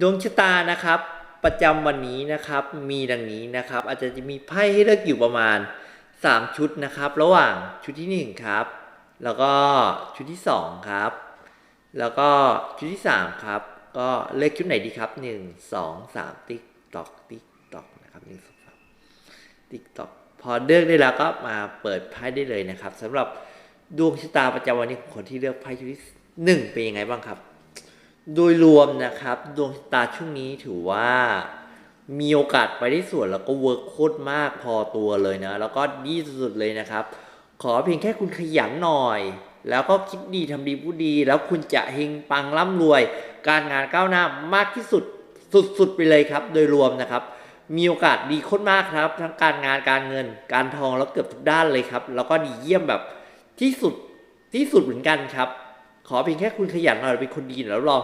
ดวงชะตานะครับ ประจำวันนี้นะครับมีดังนี้นะครับ อาจจะมีไพ่ให้เลือกอยู่ประมาณ 3 ชุดนะครับ ระหว่างชุดที่ 1 ครับ แล้วก็ชุดที่ 2 ครับ แล้วก็ชุดที่ 3 ครับ ก็เลือกชุดไหนดีครับ 1 2 3 ติ๊กตอกติ๊กตอกนะครับ1 2 3ติ๊กตอกพอเลือกได้แล้วก็มาเปิดไพ่ได้เลยนะครับสำหรับดวงชะตาประจำวันนี้ของคนที่เลือกไพ่ชุดที่หนึ่งเป็นยังไงบ้างครับ โดยรวมนะครับดวงชะตาช่วงนี้ถือว่ามีโอกาสไปได้สวนแล้วก็เวิร์กโคตรมากพอตัวเลยนะ แล้วก็ดีสุดๆเลยนะครับ ขอเพียงแค่คุณขยันหน่อย แล้วก็คิดดีทำดีพูดดี แล้วคุณจะเฮงปังร่ำรวย การงานก้าวหน้ามากที่สุดสุดๆไปเลยครับ โดยรวมนะครับ มีโอกาสดีโคตรมากครับ ทั้งการงานการเงิน การทองแล้วเกือบทุกด้านเลยครับ แล้วก็ดีเยี่ยมแบบที่สุดที่สุดเหมือนกันครับ ขอเพียงแค่คุณขยันหน่อยเป็นคนดีแล้วรอง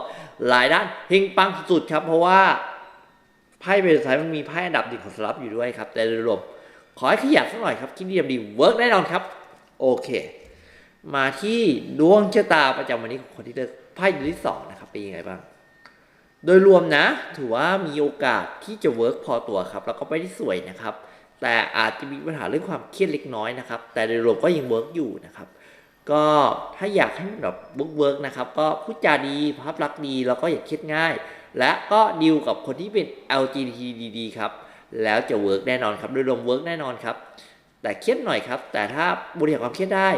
หลายด้านเฮงปังสุดๆครับ เพราะว่าไพ่เบสไซมันมีไพ่อันดับดีของสลับอยู่ด้วยครับ แต่โดยรวมขอให้ขยันสักหน่อยครับคิดดีทำดีเวิร์กแน่นอนครับ โอเค มาที่ดวงชะตาประจำวันนี้ของคนที่เลือกไพ่ที่สองนะครับเป็นยังไงบ้างโดยรวมนะ ถือว่ามีโอกาสที่จะเวิร์กพอตัวครับ แล้วก็ไปได้สวยนะครับ แต่อาจจะมีปัญหาเรื่องความเครียดเล็กน้อยนะครับ แต่โดยรวมก็ยังเวิร์กอยู่นะครับ ก็ถ้าอยากให้มันแบบเวิร์กเวิร์กนะครับ ก็พูดจาดีภาพลักษณ์ดีแล้วก็อย่าเครียดง่าย และก็ดีลกับคนที่เป็น LGBT ดีๆครับแล้วจะเวิร์กแน่นอนครับโดยรวมเวิร์กแน่นอนครับ แต่เครียดหน่อยครับ แต่ถ้าบริหารความเครียดได้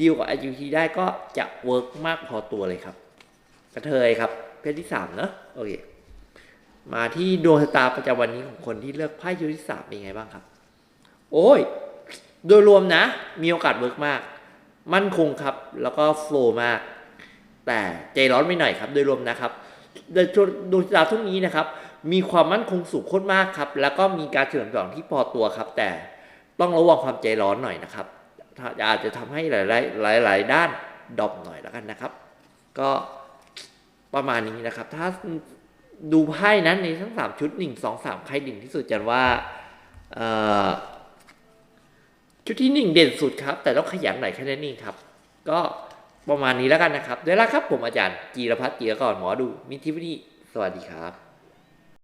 ดีลกับ LGBT ได้ก็จะเวิร์กมากพอตัวเลยครับ กระเทยครับเพศที่สามเนอะโอเคมาที่ดวงชะตาประจำวันนี้ของคนที่เลือกไพ่ชุดที่สามเป็นยังไงบ้างครับ โอ้ย โดยรวมนะ มีโอกาสเวิร์กมาก มั่นคงครับ แล้วก็โฟล์มาก แต่ใจร้อนไม่หน่อยครับ โดยรวมนะครับโดยดวงชะตาทุกนี้นะครับ มีความมั่นคงสูงโคตรมากครับ แล้วก็มีการเฉลิมฉลองที่พอตัวครับ แต่ต้องระวังความใจร้อนหน่อยนะครับ อาจจะทำให้หลาย ๆ หลาย ๆ ด้านดรอปหน่อยแล้วกันนะครับ ก็ประมาณนี้นะครับ ถ้าดูไพ่นั้นในทั้งสามชุดหนึ่งสองสามใครดิ่งที่สุดจันว่าเอ่อ ชุดที่หนึ่งเด่นสุดครับ แต่ต้องขยันหน่อยแค่นั้นเองครับ ก็ประมาณนี้แล้วกันนะครับเดี๋ยวละครับผมอาจารย์ จีรพัฒน์เกียรก่อนหมอดู มิทิวนีสวัสดีครับ